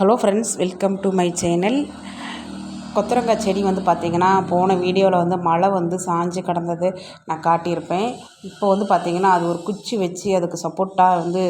Hello friends welcome to my channel. கொத்தரங்காய் செடி வந்து பார்த்திங்கன்னா போன வீடியோவில் வந்து மழை வந்து சாஞ்சு கிடந்தது. நான் காட்டியிருப்பேன். இப்போ வந்து பார்த்திங்கன்னா அது ஒரு குச்சி வச்சு அதுக்கு சப்போர்ட்டாக வந்து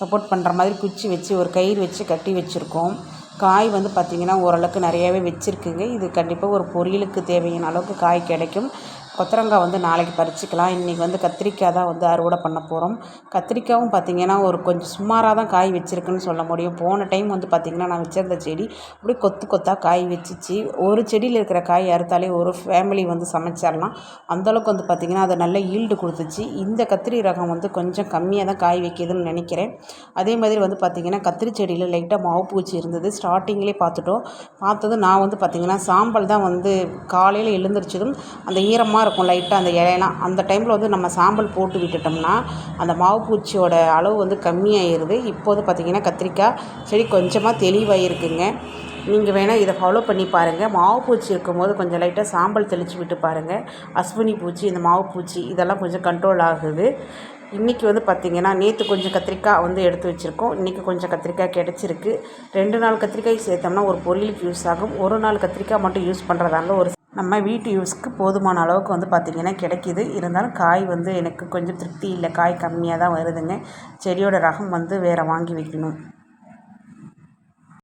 சப்போர்ட் பண்ணுற மாதிரி குச்சி வச்சு ஒரு கயிறு வச்சு கட்டி வச்சுருக்கோம். காய் வந்து பார்த்திங்கன்னா ஓரளவுக்கு நிறையாவே வச்சுருக்குங்க. இது கண்டிப்பாக ஒரு பொரியலுக்கு தேவையான அளவுக்கு காய் கிடைக்கும். கொத்தரங்காய் வந்து நாளைக்கு பறிச்சுக்கலாம். இன்றைக்கி வந்து கத்திரிக்காய் தான் வந்து அறுவடை பண்ண போகிறோம் கத்திரிக்காயும் பார்த்திங்கன்னா ஒரு கொஞ்சம் சுமாராக தான் காய் வச்சுருக்குன்னு சொல்ல முடியும். போன டைம் வந்து பார்த்திங்கன்னா நான் வச்சிருந்த செடி அப்படியே கொத்து கொத்தாக காய் வச்சிச்சு. ஒரு செடியில் இருக்கிற காய் அறுத்தாலே ஒரு ஃபேமிலி வந்து சமைச்சிடலாம் அந்தளவுக்கு வந்து பார்த்திங்கன்னா அது நல்ல ஈல்டு கொடுத்துச்சு. இந்த கத்திரி ரகம் வந்து கொஞ்சம் கம்மியாக தான் காய் வைக்கிதுன்னு நினைக்கிறேன். அதே மாதிரி வந்து பார்த்திங்கன்னா கத்திரி செடியில் லைட்டாக மாவு பூச்சி இருந்தது. ஸ்டார்டிங்லேயே பார்த்துட்டோம் பார்த்தது நான் வந்து பார்த்திங்கன்னா சாம்பல் தான் வந்து காலையில் எழுந்திரிச்சதும் அந்த ஈரமாக இருக்கும் லைட்டாக அந்த இலையெல்லாம். அந்த டைமில் வந்து நம்ம சாம்பல் போட்டு விட்டுட்டோம்னா அந்த மாவு பூச்சியோட அளவு வந்து கம்மியாயிருது. இப்போது பார்த்திங்கன்னா கத்திரிக்காய் செடி கொஞ்சமாக தெளிவாக இருக்குங்க நீங்கள் வேணால் இதை ஃபாலோ பண்ணி பாருங்கள் மாவு பூச்சி இருக்கும்போது கொஞ்சம் லைட்டாக சாம்பல் தெளித்து விட்டு பாருங்கள் அஸ்வினி பூச்சி இந்த மாவு பூச்சி இதெல்லாம் கொஞ்சம் கண்ட்ரோல் ஆகுது. இன்றைக்கி வந்து பார்த்திங்கன்னா நேற்று கொஞ்சம் கத்திரிக்காய் வந்து எடுத்து வச்சுருக்கோம். இன்றைக்கி கொஞ்சம் கத்திரிக்காய் கிடச்சிருக்கு. ரெண்டு நாள் கத்திரிக்காய் சேர்த்தோம்னா ஒரு பொரியலுக்கு யூஸ் ஆகும். ஒரு நாள் கத்திரிக்காய் மட்டும் யூஸ் பண்ணுறதால ஒரு நம்ம வீட்டு யூஸ்க்கு போதுமான அளவுக்கு வந்து பார்த்திங்கன்னா கிடைக்கிது. இருந்தாலும் காய் வந்து எனக்கு கொஞ்சம் திருப்தி இல்லை. காய் கம்மியாக தான் வருதுங்க. செடியோட ரகம் வந்து வேறு வாங்கி வைக்கணும்.